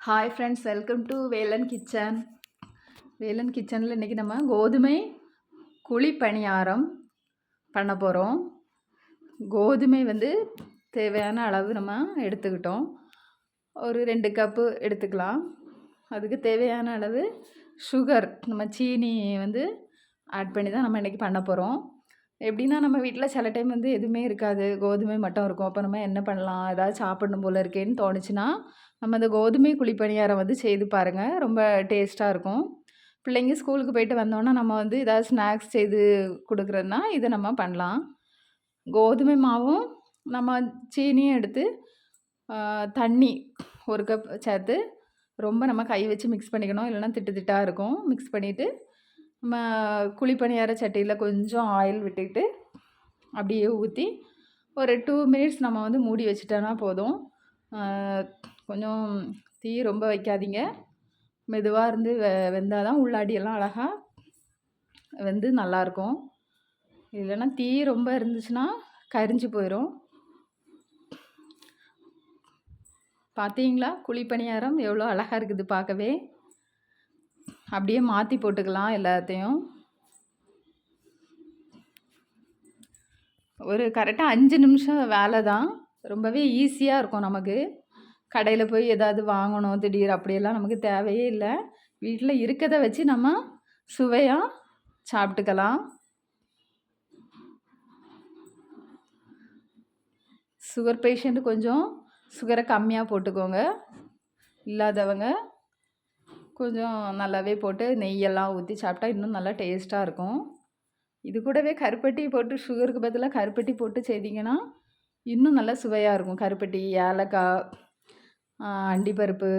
Hi friends welcome to Velan kitchen Velan கிச்சனில் இன்றைக்கி நம்ம கோதுமை குழி பணியாரம் பண்ண போகிறோம் கோதுமை வந்து தேவையான அளவு நம்ம எடுத்துக்கிட்டோம். ஒரு ரெண்டு கப்பு எடுத்துக்கலாம். அதுக்கு தேவையான அளவு சுகர் நம்ம சீனி வந்து ஆட் பண்ணி தான் நம்ம இன்றைக்கி பண்ண போகிறோம் எப்படின்னா நம்ம வீட்டில் சில டைம் வந்து எதுவுமே இருக்காது. கோதுமை மட்டும் இருக்கும். அப்போ நம்ம என்ன பண்ணலாம்? ஏதாவது சாப்பிடணும் போல் இருக்கேன்னு தோணுச்சுன்னா நம்ம அந்த கோதுமை குழிப்பணியாரம் வந்து செய்து பாருங்கள் ரொம்ப டேஸ்ட்டாக இருக்கும். பிள்ளைங்க ஸ்கூலுக்கு போயிட்டு வந்தோன்னா நம்ம வந்து ஏதாவது ஸ்நாக்ஸ் செய்து கொடுக்குறதுனா இதை நம்ம பண்ணலாம். கோதுமை மாவும் நம்ம சீனியும் எடுத்து தண்ணி ஒரு கப் சேர்த்து ரொம்ப நம்ம கை வச்சு மிக்ஸ் பண்ணிக்கணும். இல்லைன்னா திட்டு திட்டாக இருக்கும். மிக்ஸ் பண்ணிவிட்டு குழிப்பணியார சட்டியில் கொஞ்சம் ஆயில் விட்டுக்கிட்டு அப்படியே ஊற்றி ஒரு டூ மினிட்ஸ் நம்ம வந்து மூடி வச்சுட்டோன்னா போதும். கொஞ்சம் தீ ரொம்ப வைக்காதீங்க. மெதுவாக இருந்து வெ வெந்தால் தான் உள்ளாடியெல்லாம் அழகாக வெந்து நல்லாயிருக்கும். இல்லைன்னா தீ ரொம்ப இருந்துச்சுன்னா கரிஞ்சு போயிடும் பார்த்தீங்களா குழிப்பணியாரம் எவ்வளோ அழகாக இருக்குது பார்க்கவே. அப்படியே மாற்றி போட்டுக்கலாம் எல்லாத்தையும். ஒரு கரெக்டாக அஞ்சு நிமிஷம் வேலை தான். ரொம்பவே ஈஸியாக இருக்கும் நமக்கு. கடையில் போய் ஏதாவது வாங்கணும் திடீர் அப்படியெல்லாம் நமக்கு தேவையே இல்லை. வீட்டில் இருக்கிறத வச்சு நம்ம சுவையாக சாப்பிட்டுக்கலாம். சுகர் பேஷண்ட்டு கொஞ்சம் சுகரை கம்மியாக போட்டுக்கோங்க. இல்லாதவங்க கொஞ்சம் நல்லாவே போட்டு நெய்யெல்லாம் ஊற்றி சாப்பிட்டா இன்னும் நல்லா டேஸ்ட்டாக இருக்கும். இது கூடவே கருப்பட்டி போட்டு சுகருக்கு பதிலாக கருப்பட்டி போட்டு செய்திங்கன்னா இன்னும் நல்லா சுவையாக இருக்கும். கருப்பட்டி ஏலக்காய் அண்டிப்பருப்பு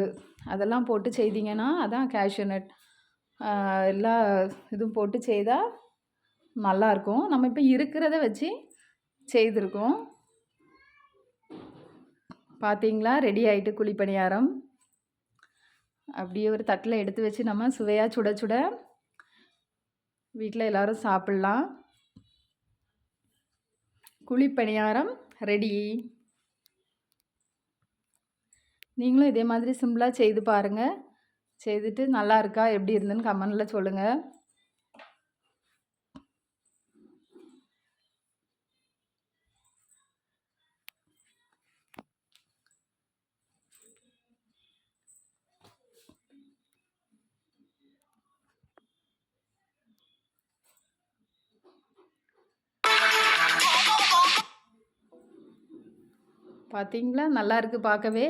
அதெல்லாம் போட்டு செய்திங்கன்னா அதான் கேஷ்யூநட் எல்லா இதுவும் போட்டு செய்தால் நல்லாயிருக்கும் நம்ம இப்போ இருக்கிறத வச்சு செய்திருக்கோம். பார்த்தீங்களா ரெடி ஆகிட்டு குழிப்பணியாரம். அப்படியே ஒரு தட்டில் எடுத்து வச்சு நம்ம சுவையாக சுட சுட வீட்டில் எல்லோரும் சாப்பிட்லாம். குழிப்பணியாரம் ரெடி நீங்களும் இதே மாதிரி சிம்பிளாக செய்து பாருங்கள் செய்துட்டு நல்லா இருக்கா? எப்படி இருந்துன்னு கமெண்டில் சொல்லுங்கள் பார்த்தீங்களா நல்லா இருக்குது பார்க்கவே